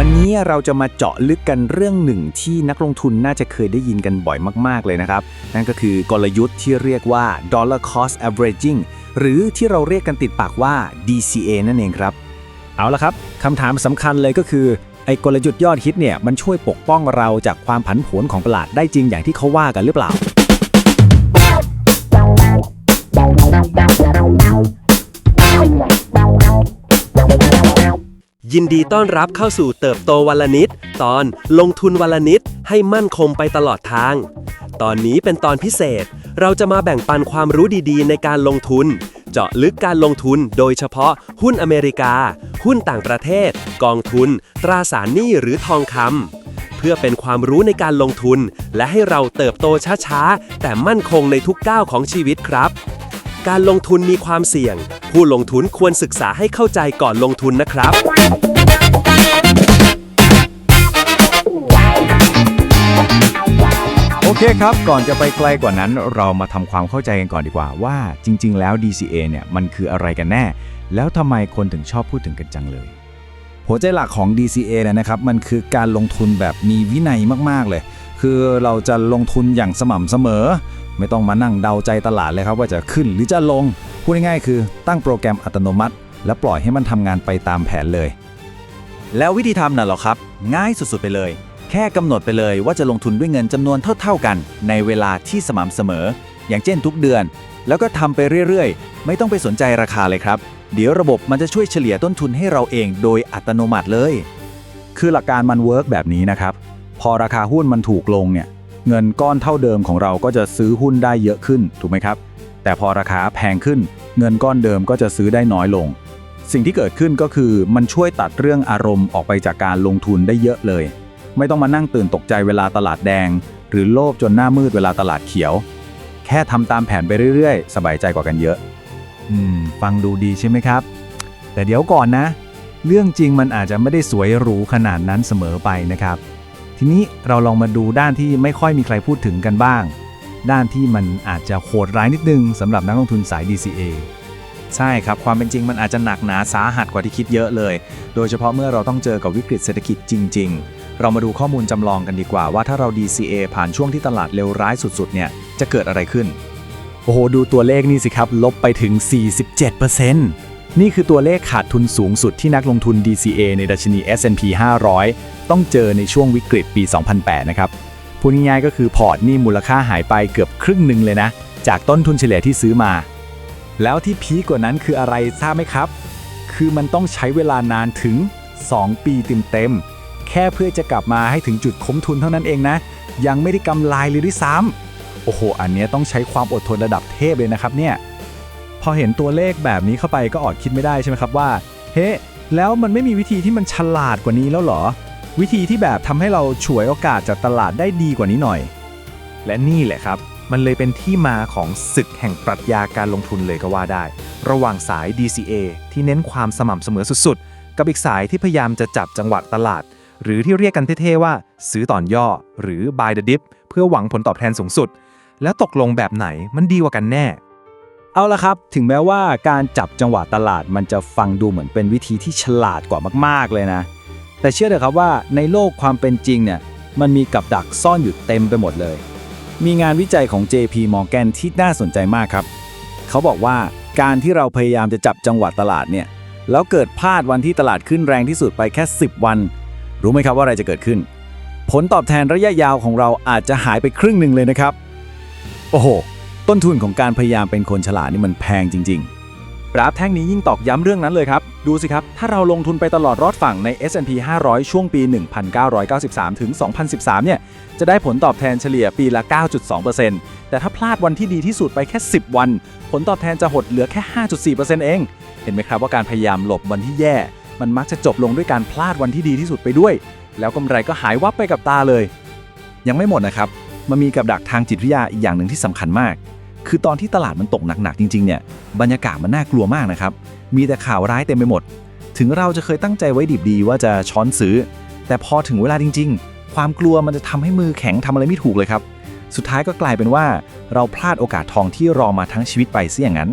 วันนี้เราจะมาเจาะลึกกันเรื่องหนึ่งที่นักลงทุนน่าจะเคยได้ยินกันบ่อยมาก ๆ เลยนะครับ นั่นก็คือกลยุทธ์ที่เรียกว่า dollar cost averaging หรือที่เราเรียกกันติดปากว่า DCA นั่นเองครับ เอาละครับคำถามสำคัญเลยก็คือ ไอ้กลยุทธ์ยอดฮิตเนี่ยมันช่วยปกป้องเราจากความผันผวนของตลาดได้จริงอย่างที่เขาว่ากันหรือเปล่า ยินดีต้อนรับเข้าสู่เติบโตวันละนิด ตอนลงทุนวันละนิดให้มั่นคงไปตลอดทาง ตอนนี้เป็นตอนพิเศษ เราจะมาแบ่งปันความรู้ดีๆ ในการลงทุน เจาะลึกการลงทุนโดยเฉพาะหุ้นอเมริกา หุ้นต่างประเทศ กองทุน ตราสารหนี้หรือทองคำเพื่อเป็นความรู้ในการลงทุน และให้เราเติบโตช้าๆ แต่มั่นคงในทุกก้าวของชีวิตครับการลงทุนมีความเสี่ยง ผู้ลงทุนควรศึกษาให้เข้าใจก่อนลงทุนนะครับ เคครับ ก่อนจะไปไกลกว่านั้น เรามาทำความเข้าใจกันก่อนดีกว่าว่าจริง ๆ แล้ว DCA เนี่ยมันคืออะไรกันแน่ แล้วทำไมคนถึงชอบพูดถึงกันจังเลย หัวใจหลักของ DCA เนี่ยนะครับมันคือการลงทุนแบบมีวินัยมากๆเลย คือเราจะลงทุนอย่างสม่ำเสมอ ไม่ต้องมานั่งเดาใจตลาดเลยครับว่าจะขึ้นหรือจะลงพูดง่ายๆคือตั้งโปรแกรมอัตโนมัติ และปล่อยให้มันทำงานไปตามแผนเลย แล้ววิธีทำน่ะหรอครับ ง่ายสุดๆไปเลย แค่กำหนดไปเลยว่าจะลงทุนด้วยเงินจำนวนเท่าๆกัน ในเวลาที่สม่ำเสมอ อย่างเช่นทุกเดือน แล้วก็ทำไปเรื่อยๆ ไม่ต้องไปสนใจราคาเลยครับ เดี๋ยวระบบมันจะช่วยเฉลี่ยต้นทุนให้เราเองโดยอัตโนมัติเลย คือหลักการมันเวิร์กแบบนี้นะครับ พอราคาหุ้นมันถูกลงเนี่ยเงินก้อนเท่าเดิมของเราก็จะซื้อหุ้นได้เยอะขึ้นถูกไหมครับ แต่พอราคาแพงขึ้น เงินก้อนเดิมก็จะซื้อได้น้อยลง สิ่งที่เกิดขึ้นก็คือมันช่วยตัดเรื่องอารมณ์ออกไปจากการลงทุนได้เยอะเลย ไม่ต้องมานั่งตื่นตกใจเวลาตลาดแดง หรือโลภจนหน้ามืดเวลาตลาดเขียว แค่ทำตามแผนไปเรื่อยๆ สบายใจกว่ากันเยอะ อืม ฟังดูดีใช่ไหมครับ แต่เดี๋ยวก่อนนะ เรื่องจริงมันอาจจะไม่ได้สวยหรูขนาดนั้นเสมอไปนะครับ ทีนี้เราลองมาดูด้านที่ไม่ค่อยมีใครพูดถึงกันบ้าง ด้านที่มันอาจจะโหดร้ายนิดนึงสำหรับนักลงทุนสาย DCA ใช่ครับ ความเป็นจริงมันอาจจะหนักหนาสาหัสกว่าที่คิดเยอะเลย โดยเฉพาะเมื่อเราต้องเจอกับวิกฤตเศรษฐกิจจริงๆ เรามาดูข้อมูลจำลองกันดีกว่าว่าถ้าเรา DCA ผ่านช่วงที่ตลาดเลวร้ายสุดๆ เนี่ยจะเกิดอะไรขึ้น โอ้โห ดูตัวเลขนี่สิครับ ลบไปถึง 47%นี่คือตัวเลขขาดทุนสูงสุดที่นักลงทุน DCA ในดัชนี S&P 500 ต้องเจอในช่วงวิกฤตปี 2008 นะครับพูดง่ายๆก็คือพอร์ตนี่มูลค่าหายไปเกือบครึ่งหนึ่งเลยนะ จากต้นทุนเฉลี่ยที่ซื้อมา แล้วที่พีกว่านั้นคืออะไรทราบไหมครับ คือมันต้องใช้เวลานานถึง 2 ปีเต็มๆ แค่เพื่อจะกลับมาให้ถึงจุดคุ้มทุนเท่านั้นเองนะ ยังไม่ได้กำไรเลยด้วยซ้ำโอ้โห อันนี้ต้องใช้ความอดทนระดับเทพเลยนะครับเนี่ย พอเห็นตัวเลขแบบนี้เข้าไปก็อดคิดไม่ได้ใช่ไหมครับว่า เฮ้แล้วมันไม่มีวิธีที่มันฉลาดกว่านี้แล้วหรอ วิธีที่แบบทำให้เราฉวยโอกาสจากตลาดได้ดีกว่านี้หน่อย และนี่แหละครับ มันเลยเป็นที่มาของศึกแห่งปรัชญาการลงทุนเลยก็ว่าได้ ระหว่างสาย DCA ที่เน้นความสม่ำเสมอสุดๆ กับอีกสายที่พยายามจะจับจังหวะตลาด หรือที่เรียกกันเท่ๆว่า ซื้อตอนย่อ หรือ buy the dip เพื่อหวังผลตอบแทนสูงสุด แล้วตกลงแบบไหนมันดีกว่ากันแน่ เอาละครับ ถึงแม้ว่าการจับจังหวะตลาดมันจะฟังดูเหมือนเป็นวิธีที่ฉลาดกว่ามากๆเลยนะ แต่เชื่อเถอะครับว่าในโลกความเป็นจริงเนี่ยมันมีกับดักซ่อนอยู่เต็มไปหมดเลย มีงานวิจัยของ JP Morgan ที่น่าสนใจมากครับ เขาบอกว่าการที่เราพยายามจะจับจังหวะตลาดเนี่ยแล้วเกิดพลาดวันที่ตลาดขึ้นแรงที่สุดไปแค่ 10 วัน รู้ไหมครับว่าอะไรจะเกิดขึ้น ผลตอบแทนระยะยาวของเราอาจจะหายไปครึ่งหนึ่งเลยนะครับ โอ้โห ต้นทุนของการพยายามเป็นคนฉลาดนี่มันแพงจริง ๆ กราฟแท่งนี้ยิ่งตอกย้ำเรื่องนั้นเลยครับ ดูสิครับ ถ้าเราลงทุนไปตลอดรอดฝั่งใน S&P 500 ช่วงปี 1993 ถึง 2013 เนี่ย จะได้ผลตอบแทนเฉลี่ยปีละ 9.2%แต่ถ้าพลาดวันที่ดีที่สุดไปแค่ 10 วัน ผลตอบแทนจะหดเหลือแค่ 5.4%เอง เห็นไหมครับว่าการพยายามหลบวันที่แย่ มันมักจะจบลงด้วยการพลาดวันที่ดีที่สุดไปด้วย แล้วกำไรก็หายวับไปกับตาเลย ยังไม่หมดนะครับ มันมีกับดักทางจิตวิทยาอีกอย่างหนึ่งที่สำคัญมาก คือตอนที่ตลาดมันตกหนักๆจริงๆเนี่ยบรรยากาศมันน่ากลัวมากนะครับ มีแต่ข่าวร้ายเต็มไปหมด ถึงเราจะเคยตั้งใจไว้ดิบดีว่าจะช้อนซื้อ แต่พอถึงเวลาจริง ๆ ความกลัวมันจะทำให้มือแข็งทำอะไรไม่ถูกเลยครับ สุดท้ายก็กลายเป็นว่า เราพลาดโอกาสทองที่รอมาทั้งชีวิตไปเสียอย่างนั้น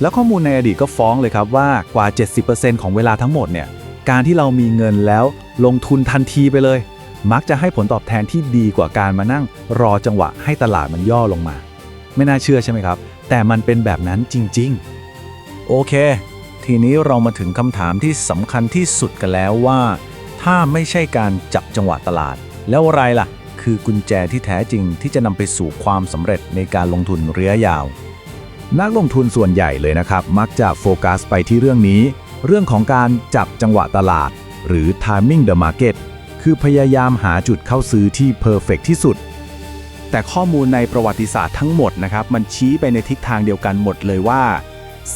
แล้วข้อมูลในอดีตก็ฟ้องเลยครับว่ากว่า 70%ของเวลาทั้งหมดเนี่ยการที่เรามีเงินแล้วลงทุนทันทีไปเลย มักจะให้ผลตอบแทนที่ดีกว่าการมานั่งรอจังหวะให้ตลาดมันย่อลงมา ไม่น่าเชื่อใช่ไหมครับ แต่มันเป็นแบบนั้นจริง ๆ โอเค ทีนี้เรามาถึงคำถามที่สำคัญที่สุดกันแล้วว่า ถ้าไม่ใช่การจับจังหวะตลาด แล้วอะไรล่ะ คือกุญแจที่แท้จริงที่จะนำไปสู่ความสำเร็จในการลงทุนระยะยาว นักลงทุนส่วนใหญ่เลยนะครับ มักจะโฟกัสไปที่เรื่องนี้ เรื่องของการจับจังหวะตลาด หรือ timing the market คือพยายามหาจุดเข้าซื้อที่ perfect ที่สุด แต่ข้อมูลในประวัติศาสตร์ทั้งหมดนะครับ มันชี้ไปในทิศทางเดียวกันหมดเลยว่า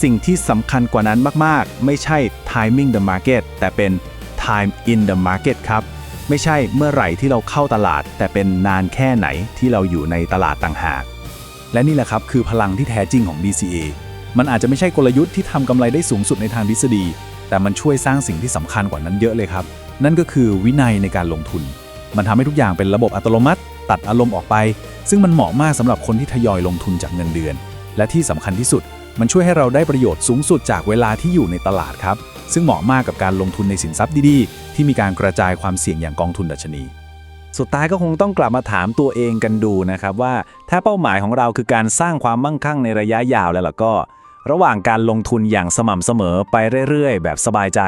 สิ่งที่สำคัญกว่านั้นมาก ๆ ไม่ใช่ timing the market แต่เป็น time in the market ครับ ไม่ใช่เมื่อไหร่ที่เราเข้าตลาด แต่เป็นนานแค่ไหนที่เราอยู่ในตลาดต่างหาก และนี่แหละครับคือพลังที่แท้จริงของ DCA มันอาจจะไม่ใช่กลยุทธ์ที่ทำกำไรได้สูงสุดในทางทฤษฎี แต่มันช่วยสร้างสิ่งที่สำคัญกว่านั้นเยอะเลยครับ นั่นก็คือวินัยในการลงทุน มันทำให้ทุกอย่างเป็นระบบอัตโนมัติ ตัดอารมณ์ออกไป ซึ่งมันเหมาะมากสำหรับคนที่ทยอยลงทุนจากเงินเดือน และที่สำคัญที่สุด มันช่วยให้เราได้ประโยชน์สูงสุดจากเวลาที่อยู่ในตลาดครับ ซึ่งเหมาะมากกับการลงทุนในสินทรัพย์ดีๆ ที่มีการกระจายความเสี่ยงอย่างกองทุนดัชนี สุดท้ายก็คงต้องกลับมาถามตัวเองกันดูนะครับว่าถ้าเป้าหมายของเราคือการสร้างความมั่งคั่งในระยะยาวแล้วล่ะก็ ระหว่างการลงทุนอย่างสม่ำเสมอไปเรื่อย ๆ แบบสบายใจ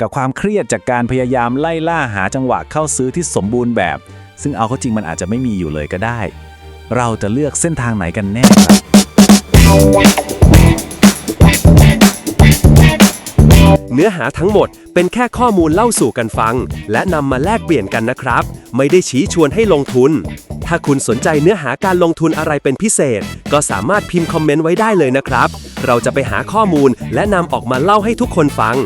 กับความเครียดจากการพยายามไล่ล่าหาจังหวะเข้าซื้อที่สมบูรณ์แบบ ซึ่งเอาเข้าจริงมันอาจจะไม่มีอยู่เลยก็ได้ เราจะเลือกเส้นทางไหนกันแน่ครับ เนื้อหาทั้งหมดเป็นแค่ข้อมูลเล่าสู่กันฟัง และนำมาแลกเปลี่ยนกันนะครับ ไม่ได้ชี้ชวนให้ลงทุน ถ้าคุณสนใจเนื้อหาการลงทุนอะไรเป็นพิเศษ ก็สามารถพิมพ์คอมเมนต์ไว้ได้เลยนะครับ เราจะไปหาข้อมูลและนำออกมาเล่าให้ทุกคนฟัง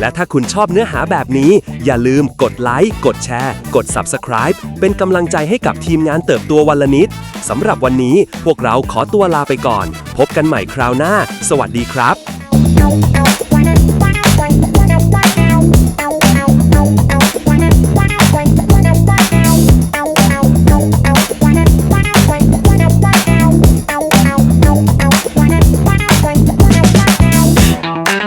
และถ้าคุณชอบเนื้อหาแบบนี้ อย่าลืมกดไลค์กดแชร์ กด Subscribe เป็นกำลังใจให้กับทีมงานเติบโตัววันละนิดสำหรับวันนี้พวกเราขอตัวลาไปก่อน พบกันใหม่คราวหน้า สวัสดีครับ